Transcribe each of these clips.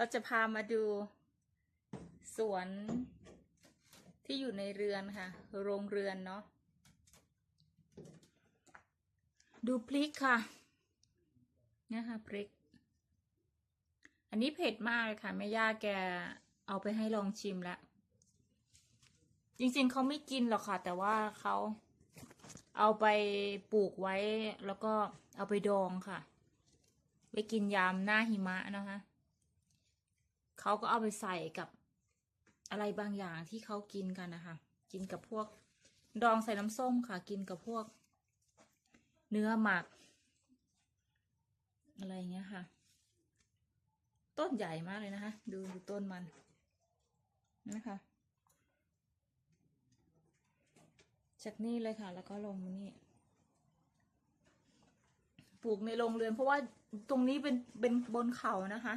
เราจะพามาดูสวนที่อยู่ในเรือนค่ะ โรงเรือนเนาะ ดูพริกค่ะเนี่ยค่ะพริก อันนี้เผ็ดมากเลยค่ะแม่ย่าแกเอาไปให้ลองชิมแล้วจริงๆเขาไม่กินหรอกค่ะ แต่ว่าเขาเอาไปปลูกไว้แล้วก็เอาไปดองค่ะ ไปกินยามหน้าหิมะนะคะ เขาก็เอาไปใส่กับอะไรบางอย่างที่เขากินกันนะคะ กินกับพวกดองใส่น้ำส้มค่ะ กินกับพวก เนื้อหมัก อะไรเงี้ยค่ะ ต้นใหญ่มากเลยนะคะ ดูดูต้นมันนะคะ จากนี่เลยค่ะ แล้วก็ลงมานี่ปลูกในโรงเรือนเพราะว่าตรงนี้เป็นเป็นบนเขานะคะ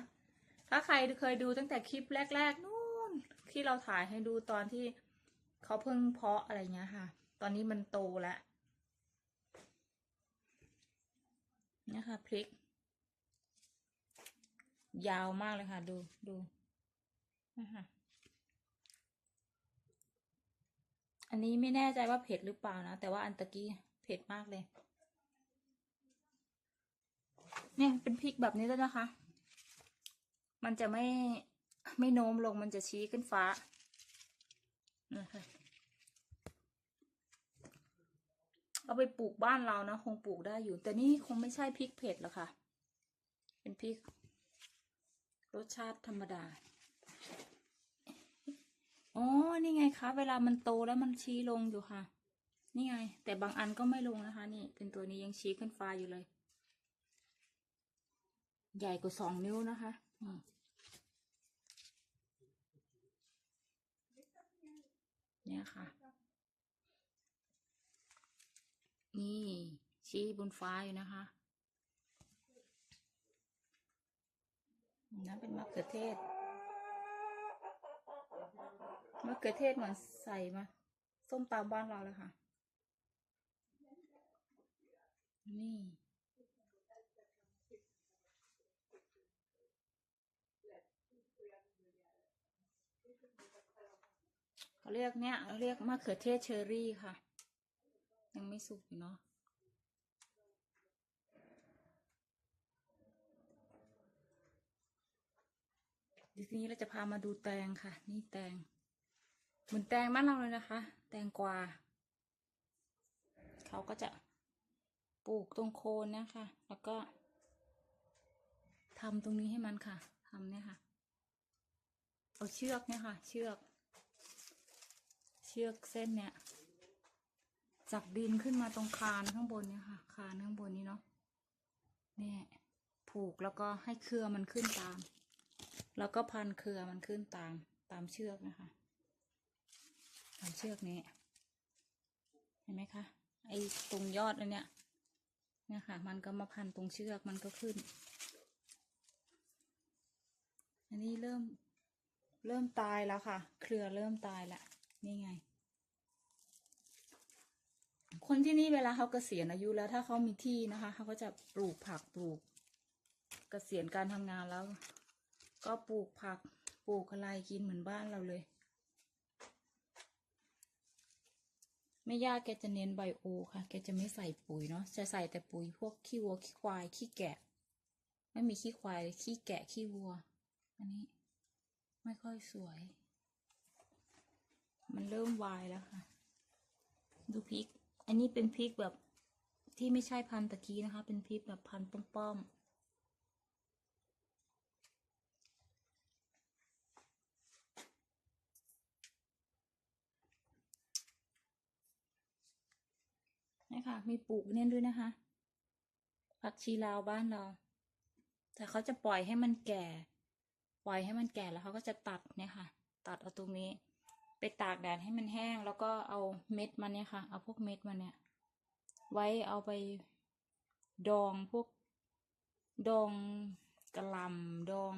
ถ้าใครเคยดูตั้งแต่คลิปแรก ๆนู่นที่เราถ่ายให้ดูตอนที่เขาเพิ่งเพาะอะไรเงี้ยค่ะ ตอนนี้มันโตแล้วนี่ค่ะพริก ยาวมากเลยค่ะ ดูดูนะคะอันนี้ไม่แน่ใจว่าเผ็ดหรือเปล่านะ แต่ว่าอันตะกี้เผ็ดมากเลย เนี่ยเป็นพริกแบบนี้ด้วยนะคะ มันจะไม่ไม่โน้มลงมันจะชี้ขึ้นฟ้านะคะเอาไปปลูกบ้านเรานะ คงปลูกได้อยู่ แต่นี่คงไม่ใช่พริกเผ็ดหรอกค่ะ เป็นพริก รสชาติธรรมดาอ๋อนี่ไงคะ เวลามันโตแล้วมันชี้ลงอยู่ค่ะ นี่ไง แต่บางอันก็ไม่ลงนะคะ นี่ เป็นตัวนี้ยังชี้ขึ้นฟ้าอยู่เลย ใหญ่กว่าสองนิ้วนะคะ เนี่ยค่ะ นี่ ชี้บนฟ้าอยู่นะคะนั่นเป็นมะเขือเทศมะเขือเทศเหมือนใส่มา ส้มตำบ้านเราเลยค่ะ นี่ เขาเรียกเนี่ยเรียกมะเขือเทศเชอรี่ค่ะ ยังไม่สุกอยู่เนาะทีนี้เราจะพามาดูแตงค่ะ นี่แตงเหมือนแตงบ้านเราเลยนะคะ แตงกวาเขาก็จะปลูกตรงโคนนะคะ แล้วก็ทำตรงนี้ให้มันค่ะทำเนี่ยค่ะ เอาเชือกเนี่ยค่ะ เชือก เชือกเส้นเนี่ยจากดินขึ้นมาตรงคานข้างบนเนี่ยค่ะ คานข้างบนนี้เนาะเนี่ยผูกแล้วก็ให้เครือมันขึ้นตาม แล้วก็พันเครือมันขึ้นตามตามเชือกนะคะ ตามเชือกนี้ เห็นไหมคะไอ้ตรงยอดอันเนี้ยเนี่ยค่ะ มันก็มาพันตรงเชือกมันก็ขึ้น อันนี้เริ่มเริ่มตายแล้วค่ะ เครือเริ่มตายแล้วนี่ไง คนที่นี่เวลาเขาเกษียณอายุแล้วถ้าเขามีที่นะคะเขาก็จะปลูกผักปลูก เกษียณการทำงานแล้ว ก็ปลูกผักปลูกอะไรกินเหมือนบ้านเราเลยไม่ยากแกจะเน้นไบโอค่ะ แกจะไม่ใส่ปุ๋ยเนาะจะใส่แต่ปุ๋ยพวกขี้วัวขี้ควายขี้แกะ ไม่มีขี้ควายเลยขี้แกะขี้วัว อันนี้ไม่ค่อยสวย มันเริ่มวายแล้วค่ะ ดูพริก อันนี้เป็นพริกแบบที่ไม่ใช่พันตะกี้นะคะ เป็นพริกแบบพันป้อมๆนี่ค่ะ มีปลูกเนี่ยด้วยนะคะ ผักชีลาวบ้านเรา แต่เขาจะปล่อยให้มันแก่ ปล่อยให้มันแก่แล้วเขาก็จะตัดเนี่ยค่ะ ตัดเอาตรงนี้ ไปตากแดดให้มันแห้ง แล้วก็เอาเม็ดมันเนี่ยค่ะ เอาพวกเม็ดมันเนี่ย ไว้เอาไปดองพวกดองกระลำดอง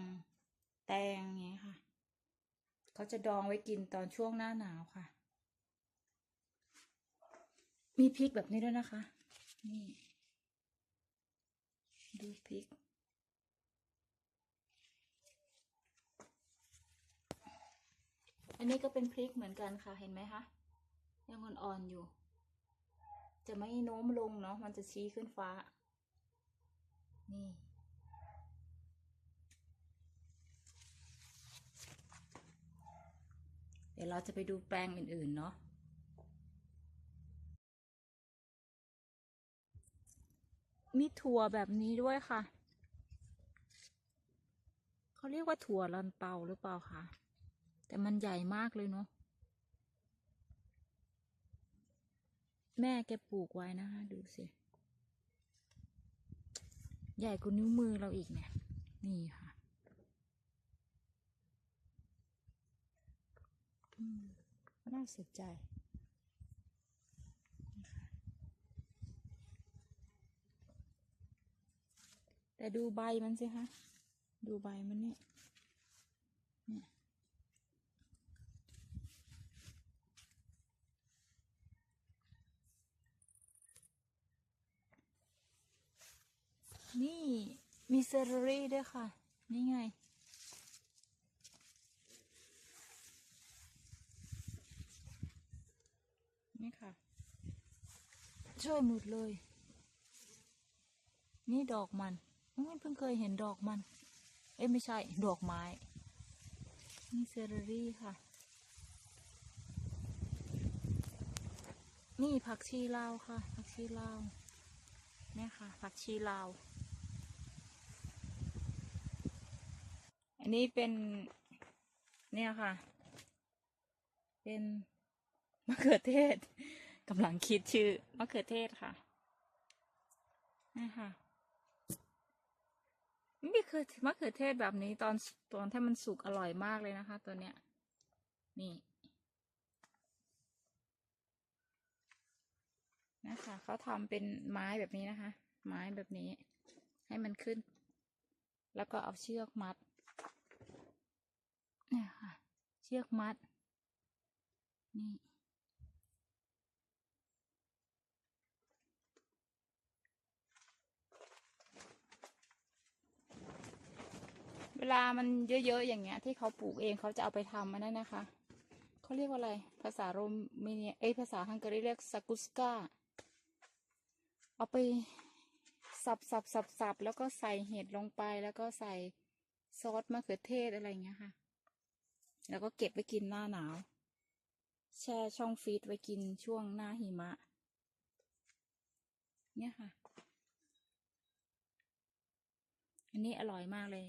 แตงเงี้ยค่ะ เขาจะดองไว้กินตอนช่วงหน้าหนาวค่ะ มีพริกแบบนี้ด้วยนะคะ นี่ ดูพริก อันนี้ก็เป็นพริกเหมือนกันค่ะเห็นไหมคะยังอ่อนๆอยู่ จะไม่โน้มลงเนาะมันจะชี้ขึ้นฟ้า นี่ เดี๋ยวเราจะไปดูแปลงอื่นๆเนาะมีถั่วแบบนี้ด้วยค่ะ เขาเรียกว่าถั่วลันเตาหรือเปล่าคะ แต่มันใหญ่มากเลยเนาะแม่แกปลูกไว้นะคะดูสิ ใหญ่กว่านิ้วมือเราอีกเนี่ย นี่ค่ะน่าสนใจแต่ดูใบมันสิคะ ดูใบมันเนี่ย นี่มีเซอร์รี่ด้วยค่ะ นี่ไง นี่ค่ะ ช่วยหมดเลย นี่ดอกมันอุ๊ยเพิ่งเคยเห็นดอกมัน เอ้ยไม่ใช่ ดอกไม้ นี่เซอร์รี่ค่ะ นี่ผักชีลาวค่ะ ผักชีลาวเนี่ยค่ะ ผักชีลาว อันนี้เป็นเนี่ยค่ะ เป็นมะเขือเทศกำลังคิดชื่อมะเขือเทศค่ะนี่ค่ะไม่เคยมะเขือเทศแบบนี้ตอนตอนที่มันสุกอร่อยมากเลยนะคะ ตัวเนี้ย นี่นะคะเขาทำเป็นไม้แบบนี้นะคะ ไม้แบบนี้ ให้มันขึ้น แล้วก็เอาเชือกมัด เนี่ยค่ะ เชือกมัด นี่ เวลามันเยอะๆอย่างเงี้ย ที่เขาปลูกเองเขาจะเอาไปทำอันนั้นนะคะ เขาเรียกว่าอะไร ภาษาโรมาเนีย เอ้ยภาษาฮังการีเรียกซากุสกาเอาไปสับสับสับสับแล้วก็ใส่เห็ดลงไปแล้วก็ใส่ซอสมะเขือเทศอะไรอย่างเงี้ยค่ะ แล้วก็เก็บไว้กินหน้าหนาว แช่ช่องฟรีซไว้กินช่วงหน้าหิมะ เนี่ยค่ะ อันนี้อร่อยมากเลย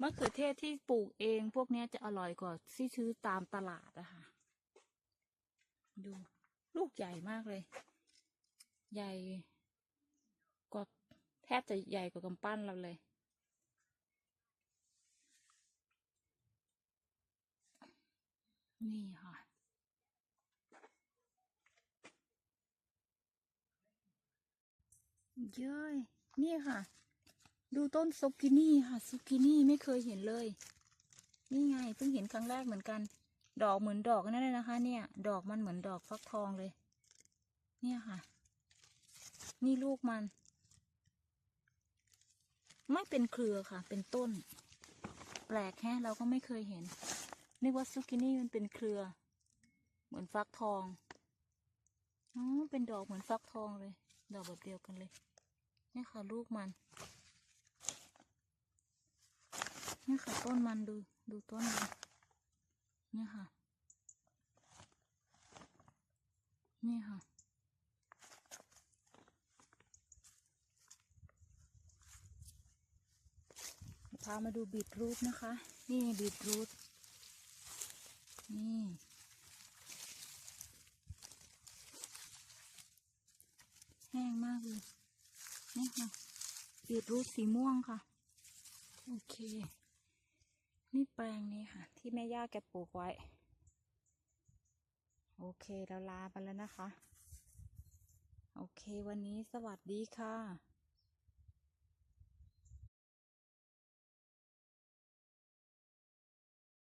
มะเขือเทศที่ปลูกเองพวกนี้จะอร่อยกว่าที่ซื้อตามตลาดอะค่ะ ดูลูกใหญ่มากเลย ใหญ่กว่าแทบจะใหญ่กว่ากำปั้นเราเลย นี่ค่ะ เย้ยนี่ค่ะ ดูต้นซุกินี่ค่ะซุกินี่ไม่เคยเห็นเลย นี่ไงเพิ่งเห็นครั้งแรกเหมือนกัน ดอกเหมือนดอกนั่นเลยนะคะ เนี่ย ดอกมันเหมือนดอกฟักทองเลย เนี่ยค่ะ นี่ลูกมัน ไม่เป็นเครือค่ะ เป็นต้น แปลกแฮะเราก็ไม่เคยเห็น นึกว่าซุกินี่มันเป็นเครือ เหมือนฟักทองอ๋อเป็นดอกเหมือนฟักทองเลย ดอกแบบเดียวกันเลย นี่ค่ะลูกมัน นี่ค่ะต้นมันดู ดูต้นมันนี่ค่ะ นี่ค่ะพามาดูบีทรูทนะคะ นี่บีทรูท นี่แห้งมากเลย นี่ค่ะบีทรูทสีม่วงค่ะ โอเค นี่แปลงนี้ค่ะ ที่แม่ย่าแกปลูกไว้ โอเคเราลาไปแล้วนะคะ โอเควันนี้สวัสดีค่ะ